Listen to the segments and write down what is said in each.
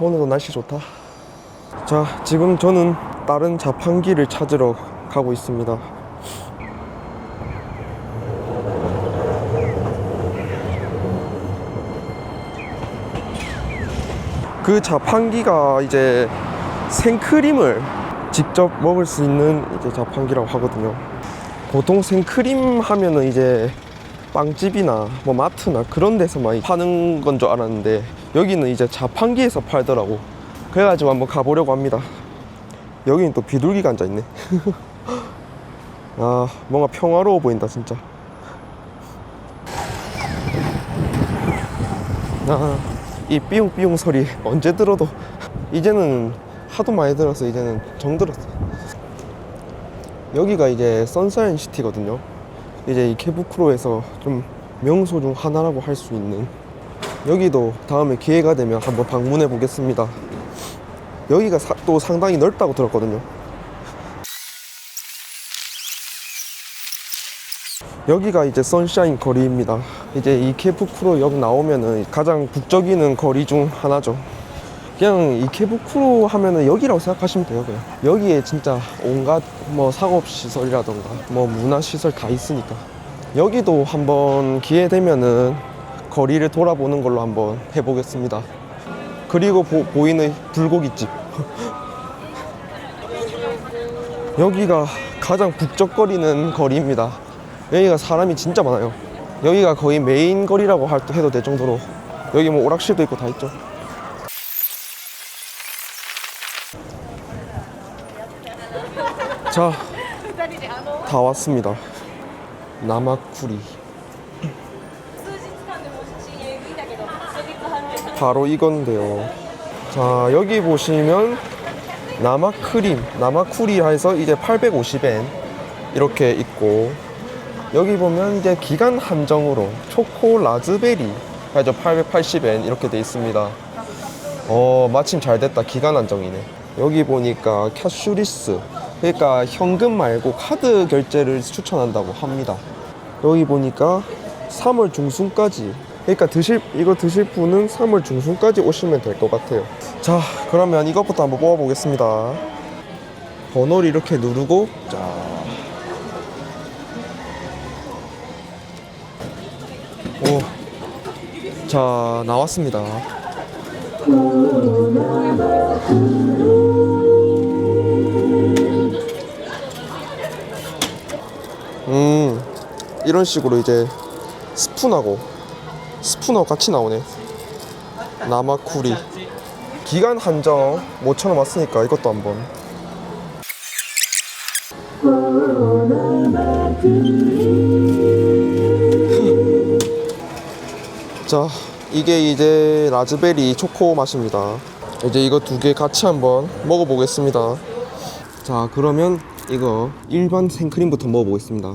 오늘도 날씨 좋다. 자, 지금 저는 다른 자판기를 찾으러 가고 있습니다. 그 자판기가 이제 생크림을 직접 먹을 수 있는 이제 자판기라고 하거든요. 보통 생크림 하면은 이제 빵집이나 뭐 마트나 그런 데서만 파는 건 줄 알았는데 여기는 이제 자판기에서 팔더라고. 그래가지고 한번 가보려고 합니다. 여기는 또 비둘기가 앉아 있네. 아 뭔가 평화로워 보인다 진짜. 아 이 삐용삐용 소리 언제 들어도 이제는 하도 많이 들어서 이제는 정들었어. 여기가 이제 선사인 시티거든요. 이제 이 케부크로에서 좀 명소 중 하나라고 할 수 있는 여기도 다음에 기회가 되면 한번 방문해 보겠습니다. 여기가 사- 또 상당히 넓다고 들었거든요. 여기가 이제 선샤인 거리입니다. 이제 이 케부크로역 나오면은 가장 북적이는 거리 중 하나죠. 그냥 이케부쿠로 하면은 여기라고 생각하시면 돼요 그냥. 여기에 진짜 온갖 뭐 상업시설이라던가 뭐 문화시설 다 있으니까. 여기도 한번 기회 되면은 거리를 돌아보는 걸로 한번 해보겠습니다. 그리고 보, 보이는 불고기집. 여기가 가장 북적거리는 거리입니다. 여기가 사람이 진짜 많아요. 여기가 거의 메인 거리라고 할- 해도 될 정도로. 여기 뭐 오락실도 있고 다 있죠 자, 다 왔습니다. 남아쿠리. 바로 이건데요. 자, 여기 보시면 남아크림, 남아쿠리 해서 이제 850엔 이렇게 있고 여기 보면 이제 기간 한정으로 초코 라즈베리 해서 880엔 이렇게 돼 있습니다. 어, 마침 잘 됐다. 기간 한정이네. 여기 보니까 캐슈리스 그러니까 현금 말고 카드 결제를 추천한다고 합니다. 여기 보니까 3월 중순까지 그러니까 드실 이거 드실 분은 3월 중순까지 오시면 될 것 같아요. 자, 그러면 이것부터 한번 뽑아 보겠습니다. 번호를 이렇게 누르고 자. 오. 자, 나왔습니다. 음, 이런 식으로 이제 스푼하고 스푼하고 같이 나오네. 나마쿠리. 기간 한정 5천원 왔으니까 이것도 한번. 자, 이게 이제 라즈베리 초코 맛입니다. 이제 이거 두 개 같이 한번 먹어보겠습니다. 자, 그러면 이거 일반 생크림부터 먹어보겠습니다.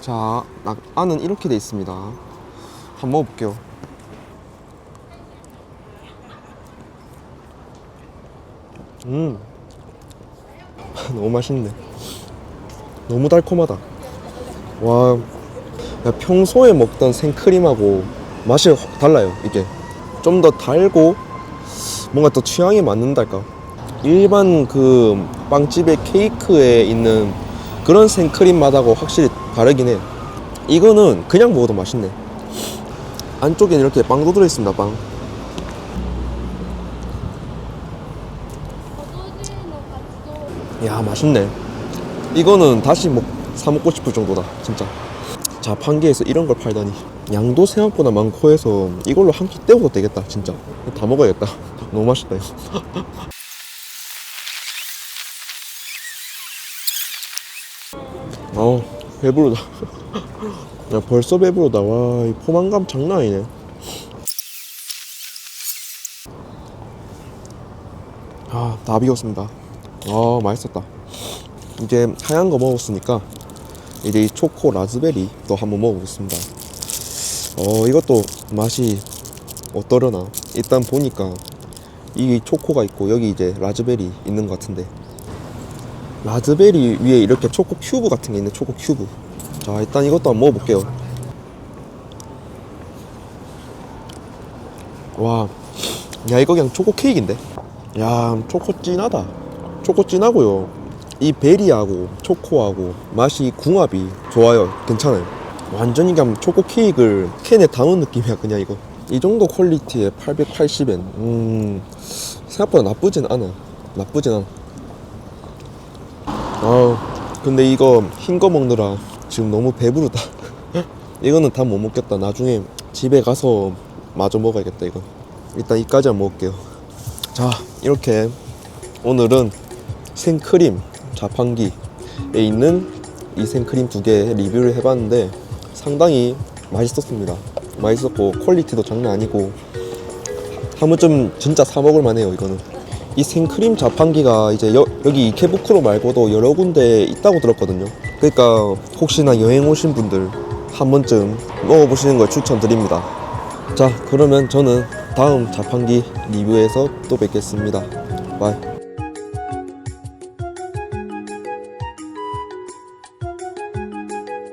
자, 낙- 안은 이렇게 돼 있습니다. 한번 먹어볼게요. 음, 너무 맛있네. 너무 달콤하다. 와, 야, 평소에 먹던 생크림하고 맛이 확 달라요. 이게 좀 더 달고 뭔가 더 취향에 맞는달까 일반 그 빵집의 케이크에 있는 그런 생크림 맛하고 확실히 다르긴 해 이거는 그냥 먹어도 맛있네 안쪽에 이렇게 빵도 들어있습니다 빵 야, 맛있네. 이거는 다시 먹, 사먹고 싶을 정도다, 진짜. 자, 판게에서 이런 걸 팔다니. 양도 생각보다 많고 해서 이걸로 한 끼 때워도 되겠다, 진짜. 다 먹어야겠다. 너무 맛있다, 이거. 어, 배부르다. 야, 벌써 배부르다. 와, 이 포만감 장난 아니네. 아, 다 비웠습니다. 아, 맛있었다. 이제 하얀 거 먹었으니까 이제 이 초코 라즈베리 또 한번 먹어보겠습니다. 어, 이것도 맛이 어떠려나? 일단 보니까 이 초코가 있고 여기 이제 라즈베리 있는 것 같은데 라즈베리 위에 이렇게 초코 큐브 같은 게 있네 초코 큐브 자 일단 이것도 한번 먹어볼게요 와, 야 이거 그냥 초코 케이크인데. 야, 초코 진하다. 초코 진하고요. 이 베리하고 초코하고 맛이 궁합이 좋아요. 괜찮아요. 완전히 그냥 초코 케이크를 캔에 담은 느낌이야 그냥 이거. 이 정도 퀄리티에 880엔. 음, 생각보다 나쁘진 않아. 나쁘진 않아. 아, 근데 이거 흰 거 먹느라 지금 너무 배부르다. 이거는 다 못 먹겠다. 나중에 집에 가서 마저 먹어야겠다 이거. 일단 이까지만 먹을게요. 자, 이렇게 오늘은 생크림 자판기에 있는 이 생크림 두 개 리뷰를 해봤는데 상당히 맛있었습니다. 맛있었고 퀄리티도 장난 아니고 한 번쯤 진짜 사 먹을 만해요 이거는. 이 생크림 자판기가 이제 여, 여기 이케부쿠로 말고도 여러 군데 있다고 들었거든요. 그러니까 혹시나 여행 오신 분들 한 번쯤 먹어보시는 걸 추천드립니다. 자, 그러면 저는 다음 자판기 리뷰에서 또 뵙겠습니다. 바이.